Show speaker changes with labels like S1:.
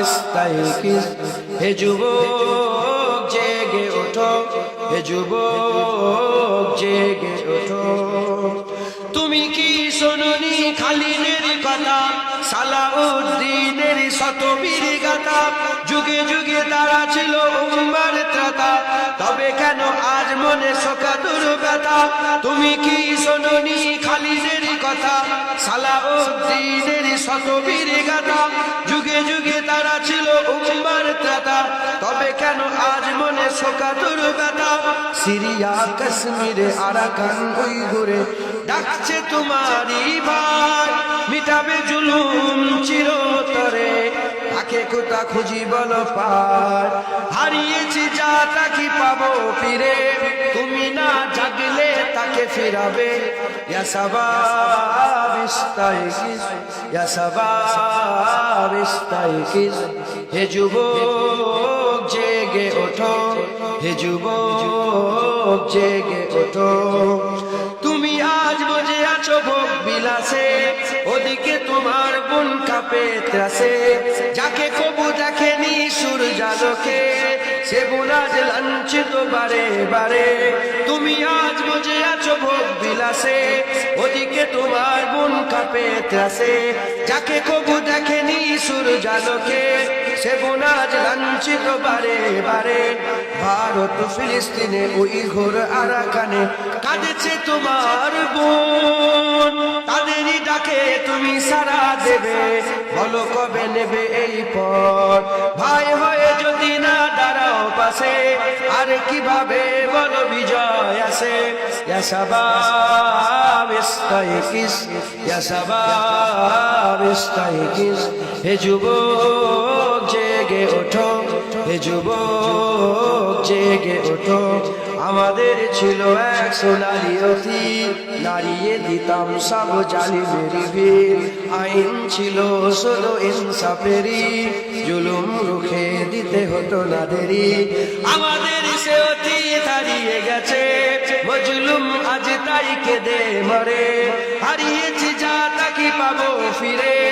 S1: ইস্তাইকিস হে যুবক, জেগে ওঠো, হে যুবক, জেগে ওঠো। তুমি কি শোনি খালিদের কথা? সালাউদ্দিনের শতবীর গাথা। যুগে যুগে তারা ছিল উম্মার ত্রাতা। তবে কেন আজ মনে শোকাতুর ব্যথা? তুমি কি শোনি সালাউদ্দিনের শতবীর গাথা। যুগে যুগে তারা ছিল উম্মার ত্রাতা। তবে কেন আজ মনে শোকাতুর ব্যথা? সিরিয়া, কাশ্মীরে, আরাকান ওই ঘুরে ডাকছে তোমারই ভাই। মিটাবে জুলুম চিরতরে। তাকে কোথা খুঁজি বলো পার। হারিয়েছি যা তাকে পাবো ফিরে? তুমি না জাগলে ফিরাবে। হে জেগে ওঠো, হে জেগে ওঠো। তুমি আজ বজে আছো ভোগ বিলাসে, ওদিকে তোমার বোন কাপে ত্রাসে। যাকে কবু দেখেনি জালকে সে বোন আজ বারে বারে। তুমি আজ ভোগ বিলাসে, ওদিকে তোমার বোন কাপে ত্রাসে। যাকে কবু দেখেনি সুর জালকে, সে বোন আজ লাঞ্ছিত বারে বারে। ভারত ফিলিস্তিনে ওই ঘোর আরাকানে কাঁদেছে তোমার বোন। তাদেরই ডাকে তুমি সারা দেবে, বলো কবে নেবে এই পর ভাই হয়ে যদি না দাঁড়াও পাশে কীভাবে বলো বিজয় আসে? হে যুবক জেগে ওঠো। হে যুবক জেগে ওঠো। আমাদের ছিল এক সোনালি অতি। নারিয়ে দিতাম সব জালি মেরি ভিড় আইন ছিল শুধু ইনসাফেরি। জুলুম রুখে দিতে হতো না দেরি। আমাদের সে অতি দাঁড়িয়ে গেছে। মজলুম আজ তাই কেঁদে মরে। হারিয়েছি যা তাকে পাবো ফিরে।